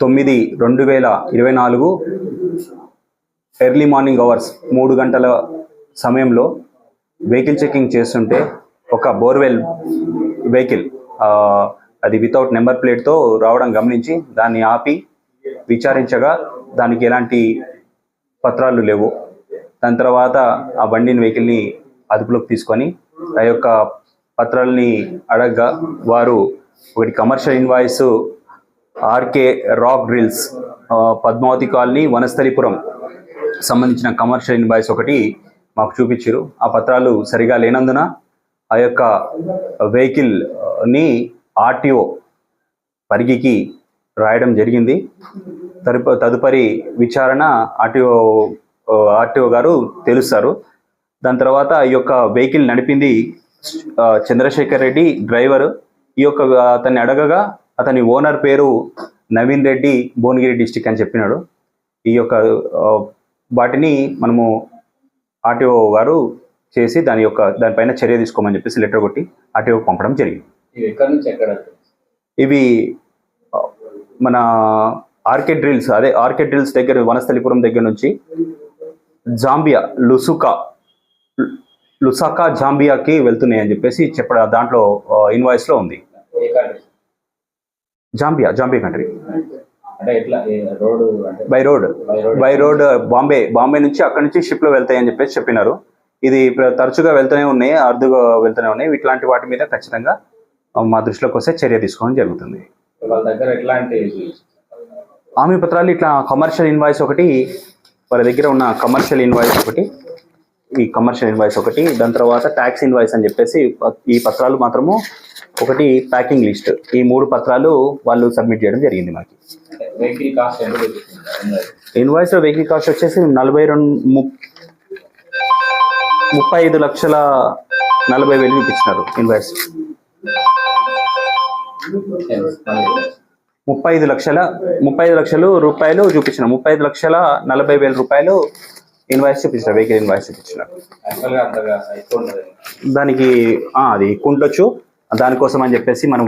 తొమ్మిది రెండు వేల ఇరవై నాలుగు ఎర్లీ మార్నింగ్ అవర్స్ మూడు గంటల సమయంలో వెహికల్ చెకింగ్ చేస్తుంటే ఒక బోర్వెల్ వెహికల్ అది వితౌట్ నెంబర్ ప్లేట్తో రావడం గమనించి దాన్ని ఆపి విచారించగా దానికి ఎలాంటి పత్రాలు లేవు. దాని తర్వాత ఆ బండిని వెహికల్ని అదుపులోకి తీసుకొని ఆ యొక్క పత్రాలని అడగగా వారు ఒకటి commercial invoice RK rock drills Padmavathi colony Vanasthalipuram సంబంధించిన కమర్షియల్ ఇన్వాయిస్ ఒకటి మాకు చూపించారు. ఆ పత్రాలు సరిగా లేనందున ఆ యొక్క వెహికల్ని ఆర్టీఓ పరిగికి రాయడం జరిగింది. తదుప తదుపరి విచారణ ఆర్టీఓ ఆర్టీఓ గారు తెలుస్తారు. దాని తర్వాత ఈ యొక్క వెహికల్ నడిపింది చంద్రశేఖర్ రెడ్డి డ్రైవర్. ఈ యొక్క అతన్ని అడగగా అతని ఓనర్ పేరు నవీన్ రెడ్డి భువనగిరి డిస్టిక్ అని చెప్పినాడు. ఈ యొక్క వాటిని మనము ఆర్టీఓ గారు చేసి దాని యొక్క దానిపైన చర్య తీసుకోమని చెప్పేసి లెటర్ కొట్టి ఆర్టీఓకి పంపడం జరిగింది. ఇవి మన ఆర్కే డ్రిల్స్ అదే ఆర్కే డ్రిల్స్ దగ్గర వనస్థలిపురం దగ్గర నుంచి జాంబియా లుసుకా లుసాకా జాంబియాకి వెళ్తున్నాయి అని చెప్పేసి చెప్పడం దాంట్లో ఇన్వాయిస్లో ఉంది. Zambia Zambia country by road by road Bombay Bombay నుంచి అక్కడి నుంచి షిప్లో వెళ్తాయి అని చెప్పేసి చెప్పినారు. ఇది తరచుగా వెళ్తూనే ఉన్నాయి అరుదుగా వెళ్తూనే ఉన్నాయి. ఇట్లాంటి వాటి మీద ఖచ్చితంగా మా దృష్టిలోకి వస్తే చర్య తీసుకోవడం జరుగుతుంది. వాళ్ళ దగ్గర ఎట్లాంటి హామీ పత్రాలు ఇట్లా కమర్షియల్ ఇన్వాయిస్ ఒకటి వారి దగ్గర ఉన్న కమర్షియల్ ఇన్వాయిస్ ఒకటి ఈ కమర్షియల్ ఇన్వాయిస్ ఒకటి దాని తర్వాత ట్యాక్స్ ఇన్వాయిస్ అని చెప్పేసి ఈ పత్రాలు మాత్రము ఒకటి ప్యాకింగ్ లిస్ట్. ఈ మూడు పత్రాలు వాళ్ళు సబ్మిట్ చేయడం జరిగింది చూపిస్తుంది ఇన్వాయిస్ వెహికల్ కాస్ట్ వచ్చేసి నలభై రెండు ముప్పై ఐదు లక్షల నలభై వేలు చూపించినారు ఇన్వాయిస్ ముప్పై ఐదు లక్షల ముప్పై ఐదు లక్షలు రూపాయలు చూపించిన ముప్పై ఐదు లక్షల నలభై వేల రూపాయలు ఇన్వాయిస్ చూపించిన వెహికల్ ఇన్వాయిస్ చూపించిన దానికి అది ఉండొచ్చు దానికోసం అని చెప్పేసి మనం